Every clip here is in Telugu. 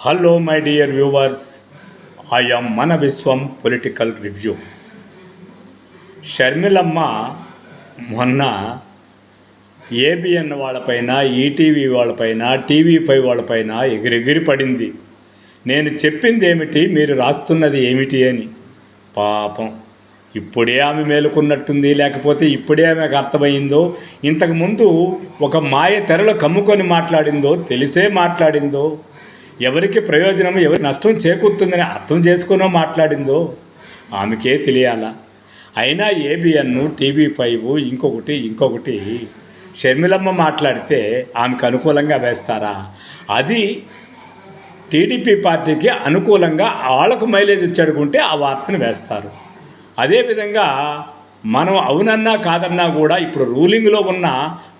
Hello my dear viewers I am మన విశ్వం పొలిటికల్ రివ్యూ షర్మిలమ్మ మొన్న ఏబిఎన్ వాళ్ళపైన ఈటీవీ వాళ్ళపైన టీవీ ఫైవ్ వాళ్ళపైన ఎగిరెగిరి పడింది. నేను చెప్పింది ఏమిటి మీరు రాస్తున్నది ఏమిటి అని. పాపం ఇప్పుడే ఆమె మేలుకున్నట్టుంది లేకపోతే ఇప్పుడే ఆమెకు అర్థమైందో ఇంతకుముందు ఒక మాయ తెరలో కమ్ముకొని మాట్లాడిందో తెలిసే మాట్లాడిందో ఎవరికి ప్రయోజనం ఎవరి నష్టం చేకూరుతుందని అర్థం చేసుకునో మాట్లాడిందో ఆమెకే తెలియాలా. అయినా ఏబిఎన్ టీవీ ఫైవ్ ఇంకొకటి ఇంకొకటి షర్మిలమ్మ మాట్లాడితే ఆమెకు అనుకూలంగా వేస్తారా? అది టీడీపీ పార్టీకి అనుకూలంగా వాళ్ళకు మైలేజ్ ఇచ్చాడుకుంటే ఆ వార్తను వేస్తారు. అదేవిధంగా మనం అవునన్నా కాదన్నా కూడా ఇప్పుడు రూలింగ్లో ఉన్న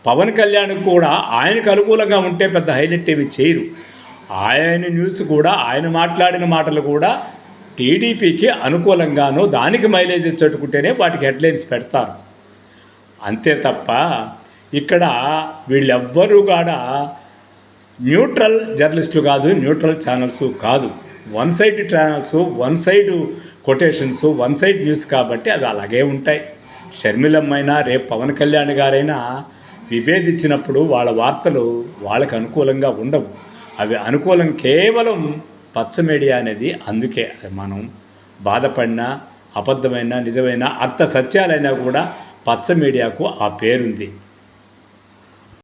పవన్ కళ్యాణ్కి కూడా ఆయనకు అనుకూలంగా ఉంటే పెద్ద హైలైట్ ఏమి చేయరు. ఆయన న్యూస్ కూడా ఆయన మాట్లాడిన మాటలు కూడా టీడీపీకి అనుకూలంగాను దానికి మైలేజ్ ఇచ్చేటుకుంటేనే వాటికి హెడ్లైన్స్ పెడతారు. అంతే తప్ప ఇక్కడ వీళ్ళెవ్వరూ కూడా న్యూట్రల్ జర్నలిస్టులు కాదు న్యూట్రల్ ఛానల్స్ కాదు. One side channels one side quotations one side news కాబట్టి అవి అలాగే ఉంటాయి. షర్మిలమ్మైనా రేపు పవన్ కళ్యాణ్ గారైనా విభేదించినప్పుడు వాళ్ళ వార్తలు వాళ్ళకి అనుకూలంగా ఉండవు. అవి అనుకూలం కేవలం పచ్చ మీడియా అనేది అందుకే. మనం బాధపడినా అబద్ధమైన నిజమైన అర్థ సత్యాలైనా కూడా పచ్చ మీడియాకు ఆ పేరుంది.